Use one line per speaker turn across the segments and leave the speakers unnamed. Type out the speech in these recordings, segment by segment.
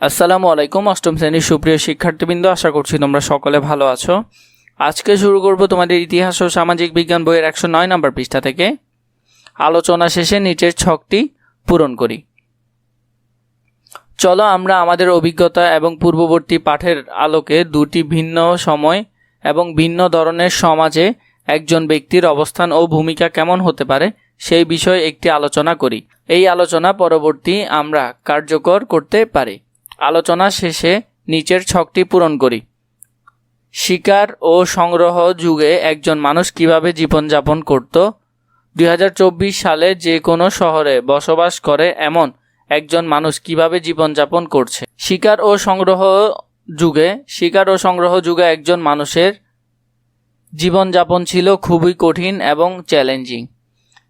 আসসালামু আলাইকুম, অষ্টম শ্রেণির সুপ্রিয় শিক্ষার্থীবৃন্দ, আশা করছি তোমরা সকলে ভালো আছো। আজকে শুরু করব তোমাদের ইতিহাস ও সামাজিক বিজ্ঞান বইয়ের একশো নয় নম্বর পৃষ্ঠা থেকে। আলোচনা শেষে নিচের ছকটি পূরণ করি। চলো আমরা আমাদের অভিজ্ঞতা এবং পূর্ববর্তী পাঠের আলোকে দুটি ভিন্ন সময় এবং ভিন্ন ধরনের সমাজে একজন ব্যক্তির অবস্থান ও ভূমিকা কেমন হতে পারে সেই বিষয়ে একটি আলোচনা করি। এই আলোচনা পরবর্তী আমরা কার্যকর করতে পারি। আলোচনা শেষে নিচের ছকটি পূরণ করি। শিকার ও সংগ্রহ যুগে একজন মানুষ কীভাবে জীবনযাপন করত? দুই হাজার চব্বিশ সালে যে কোনো শহরে বসবাস করে এমন একজন মানুষ কীভাবে জীবনযাপন করছে? শিকার ও সংগ্রহ যুগে, শিকার ও সংগ্রহ যুগে একজন মানুষের জীবনযাপন ছিল খুবই কঠিন এবং চ্যালেঞ্জিং।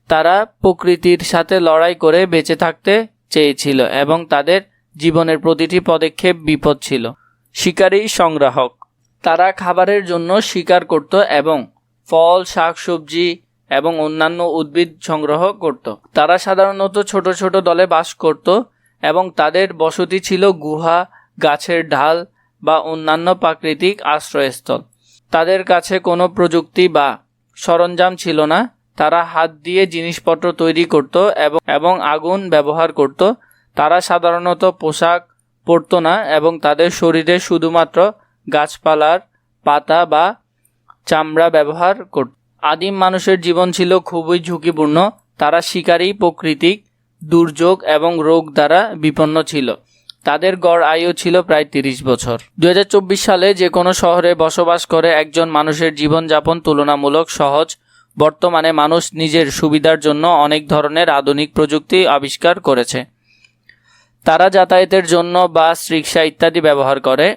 তারা প্রকৃতির সাথে লড়াই করে বেঁচে থাকতে চেয়েছিল এবং তাদের জীবনের প্রতিটি পদক্ষেপ বিপদ ছিল। শিকারী সংগ্রাহক। তারা খাবারের জন্য শিকার করত এবং ফল, শাকসবজি এবং অন্যান্য উদ্ভিদ সংগ্রহ করত। তারা সাধারণত ছোট ছোট দলে বাস করত এবং তাদের বসতি ছিল গুহা, গাছের ঢাল বা অন্যান্য প্রাকৃতিক আশ্রয়স্থল। তাদের কাছে কোনো প্রযুক্তি বা সরঞ্জাম ছিল না। তারা হাত দিয়ে জিনিসপত্র তৈরি করত এবং আগুন ব্যবহার করত। তারা সাধারণত পোশাক পরত না এবং তাদের শরীরে শুধুমাত্র গাছপালার পাতা বা চামড়া ব্যবহার করত। আদিম মানুষের জীবন ছিল খুবই ঝুঁকিপূর্ণ। তারা শিকারী, প্রকৃতিক, দুর্যোগ এবং রোগ দ্বারা বিপন্ন ছিল। তাদের গড় আয়ু ছিল প্রায় তিরিশ বছর। দুই হাজার চব্বিশ সালে যে কোনো শহরে বসবাস করে একজন মানুষের জীবনযাপন তুলনামূলক সহজ। বর্তমানে মানুষ নিজের সুবিধার জন্য অনেক ধরনের আধুনিক প্রযুক্তি আবিষ্কার করেছে। তারা যাতায়াতের জন্য বাস, রিক্সা ইত্যাদি ব্যবহার করে।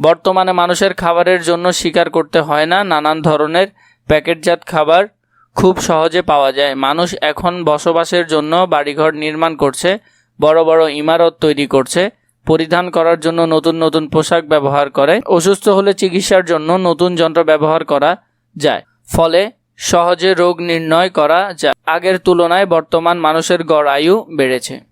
বর্তমানে মানুষের খাবারের জন্য শিকার করতে হয় না। নানান ধরনের প্যাকেটজাত খাবার খুব সহজে পাওয়া যায়। মানুষ এখন বসবাসের জন্য বাড়িঘর নির্মাণ করছে, বড় বড় ইমারত তৈরি করছে, পরিধান করার জন্য নতুন নতুন পোশাক ব্যবহার করে, অসুস্থ হলে চিকিৎসার জন্য নতুন যন্ত্র ব্যবহার করা যায়। ফলে সহজে রোগ নির্ণয় করা যায়। আগের তুলনায় বর্তমান মানুষের গড় আয়ু বেড়েছে।